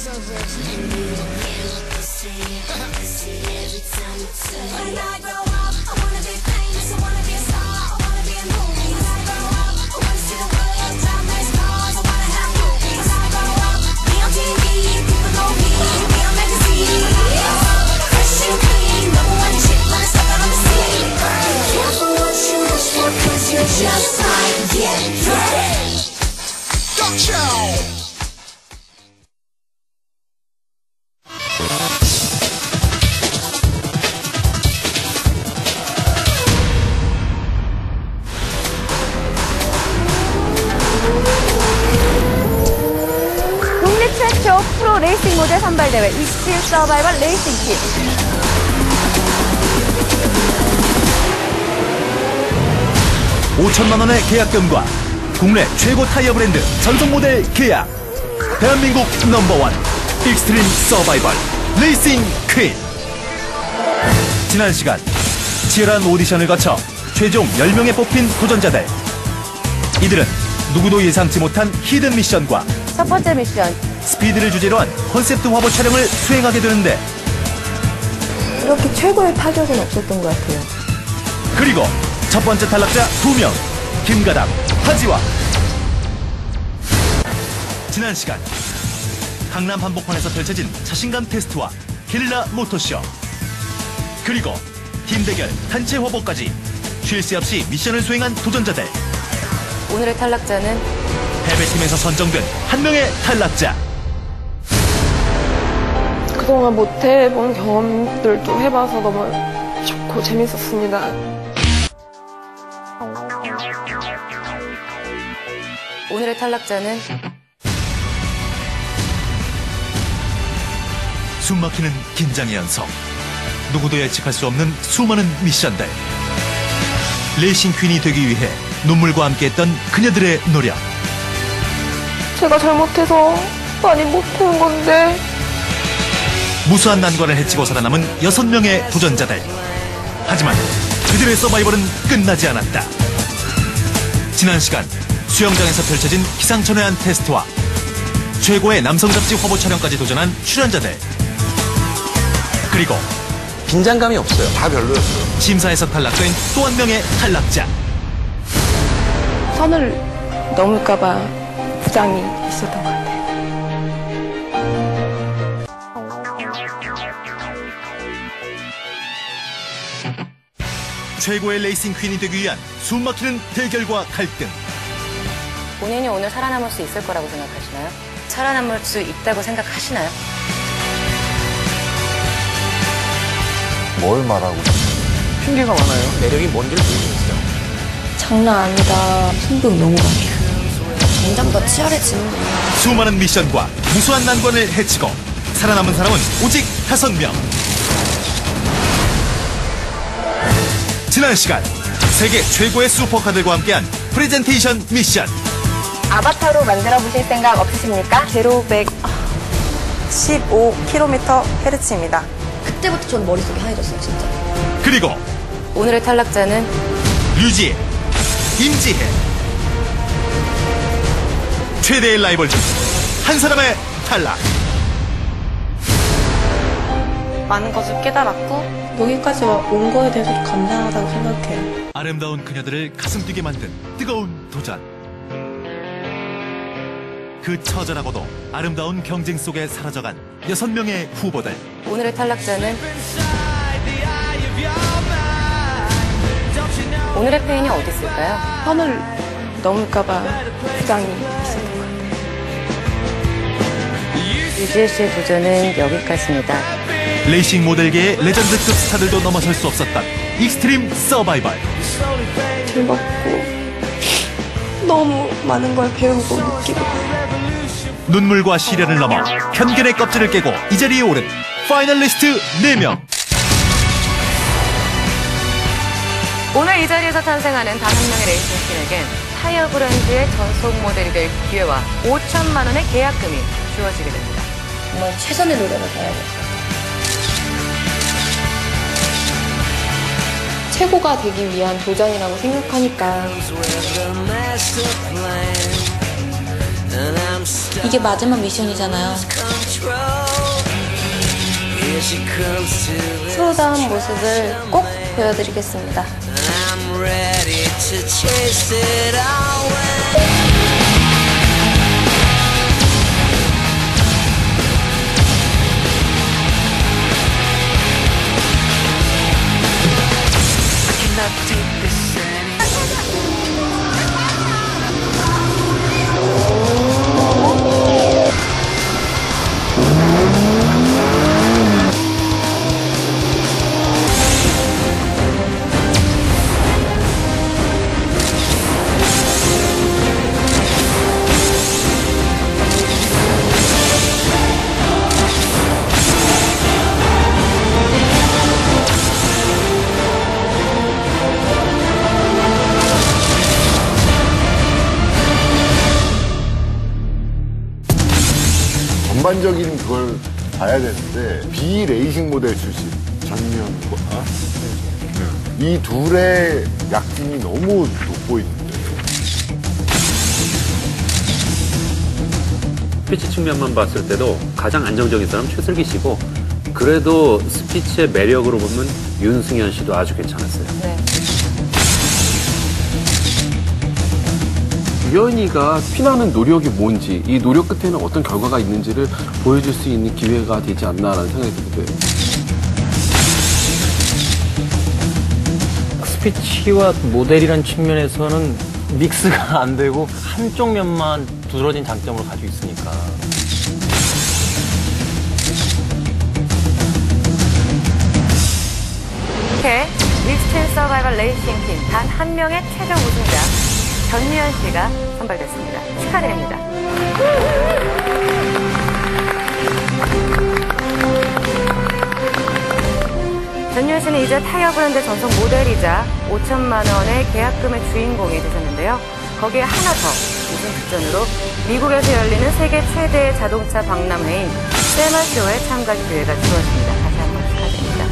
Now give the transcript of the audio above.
When I grow up, I wanna be famous, I wanna be a star, I wanna be in movies. When I grow up, I wanna see the world, drive nice cars, I wanna have movies. When I grow up, be on TV, people know me, be on magazines. Fresh and clean, number one chick when I on the scene. Careful what you wish for, you just might get hurt. 국 내 최초 프로 레이싱 모델 선발 대회 익스트림 서바이벌 레이싱 킷. 5천만 원의 계약금과 국내 최고 타이어 브랜드 전속 모델 계약. 대한민국 넘버원 익스트림 서바이벌 레이싱 퀸. 지난 시간 치열한 오디션을 거쳐 최종 10명에 뽑힌 도전자들. 이들은 누구도 예상치 못한 히든 미션과 첫 번째 미션. 스피드를 주제로 한 컨셉트 화보 촬영을 수행하게 되는데 이렇게 최고의 타격은 없었던 것 같아요. 그리고 첫 번째 탈락자 두 명 김가담, 하지와. 지난 시간 강남 한복판에서 펼쳐진 자신감 테스트와 게릴라 모터쇼. 그리고 팀 대결 단체 화보까지 쉴 새 없이 미션을 수행한 도전자들. 오늘의 탈락자는 패배팀에서 선정된 한 명의 탈락자 그동안 못 해본 경험들도 해봐서 너무 좋고 재밌었습니다. 오늘의 탈락자는? 숨막히는 긴장의 연속. 누구도 예측할 수 없는 수많은 미션들. 레이싱 퀸이 되기 위해 눈물과 함께했던 그녀들의 노력. 제가 잘못해서 많이 못한 건데 무수한 난관을 헤치고 살아남은 여섯 명의 도전자들. 하지만 그들의 서바이벌은 끝나지 않았다. 지난 시간 수영장에서 펼쳐진 기상천외한 테스트와 최고의 남성 잡지 화보 촬영까지 도전한 출연자들. 그리고 긴장감이 없어요. 다 별로였어요. 심사에서 탈락된 또 한 명의 탈락자. 선을 넘을까봐 부담이 있었던 것 같아요. 최고의 레이싱 퀸이 되기 위한 숨막히는 대결과 갈등. 본인이 오늘 살아남을 수 있을 거라고 생각하시나요? 살아남을 수 있다고 생각하시나요? 뭘 말하고 핑계가 많아요. 매력이 뭔지를 모르겠어요. 장난 아니다. 너무 강해요. 점점 더 치열해지는군요. 수많은 미션과 무수한 난관을 헤치고 살아남은 사람은 오직 다섯 명. 지난 시간 세계 최고의 슈퍼카들과 함께한 프레젠테이션 미션. 아바타로 만들어 보실 생각 없으십니까? 제로 115km/Hz입니다. 그때부터 전 머릿속이 하얘졌어요, 진짜. 그리고 오늘의 탈락자는 류지혜, 임지혜. 최대의 라이벌 중 한 사람의 탈락. 많은 것을 깨달았고 여기까지 온 거에 대해서 감사하다고 생각해요. 아름다운 그녀들을 가슴 뛰게 만든 뜨거운 도전. 그 처절하고도 아름다운 경쟁 속에 사라져간 여섯 명의 후보들. 오늘의 탈락자는 오늘의 페인이 어디 있을까요? 선을 넘을까봐 부담이 있었던 것 같아요. 유지혜 씨의 도전은 여기까지입니다. 레이싱 모델계의 레전드급 스타들도 넘어설 수 없었던 익스트림 서바이벌. 즐겁고 너무 많은 걸 배우고 느끼고 눈물과 시련을 넘어 편견의 껍질을 깨고 이 자리에 오른 파이널리스트 4명. 오늘 이 자리에서 탄생하는 단한 명의 레이싱팀에겐 타이어 브랜드의 전속 모델이 될 기회와 5천만 원의 계약금이 주어지게 됩니다. 정말 최선의 노력을 다해야겠어요. 최고가 되기 위한 도전이라고 생각하니까 이게 마지막 미션이잖아요. 프로다운 모습을 꼭 보여드리겠습니다. deepest 전반적인 그걸 봐야 되는데 비레이싱 모델 출신 전면과 이 둘의 약진이 너무 돋보이는데 스피치 측면만 봤을 때도 가장 안정적인 사람 최슬기 씨고 그래도 스피치의 매력으로 보면 윤승현 씨도 아주 괜찮았어요. 네. 유연이가 피나는 노력이 뭔지 이 노력 끝에는 어떤 결과가 있는지를 보여줄 수 있는 기회가 되지 않나라는 생각이 들게 돼요. 스피치와 모델이라는 측면에서는 믹스가 안 되고 한쪽 면만 두드러진 장점을 가지고 있으니까. 이렇게 믹스텐 서바이벌 레이싱 팀 단 한 명의 최종 우승자 전미연 씨가 선발됐습니다. 축하드립니다. 전유현 씨는 이제 타이어 브랜드 전속 모델이자 5천만 원의 계약금의 주인공이 되셨는데요. 거기에 하나 더 우승 특전으로 미국에서 열리는 세계 최대의 자동차 박람회인 세마쇼에 참가 기회가 주어집니다. 다시 한번 축하드립니다.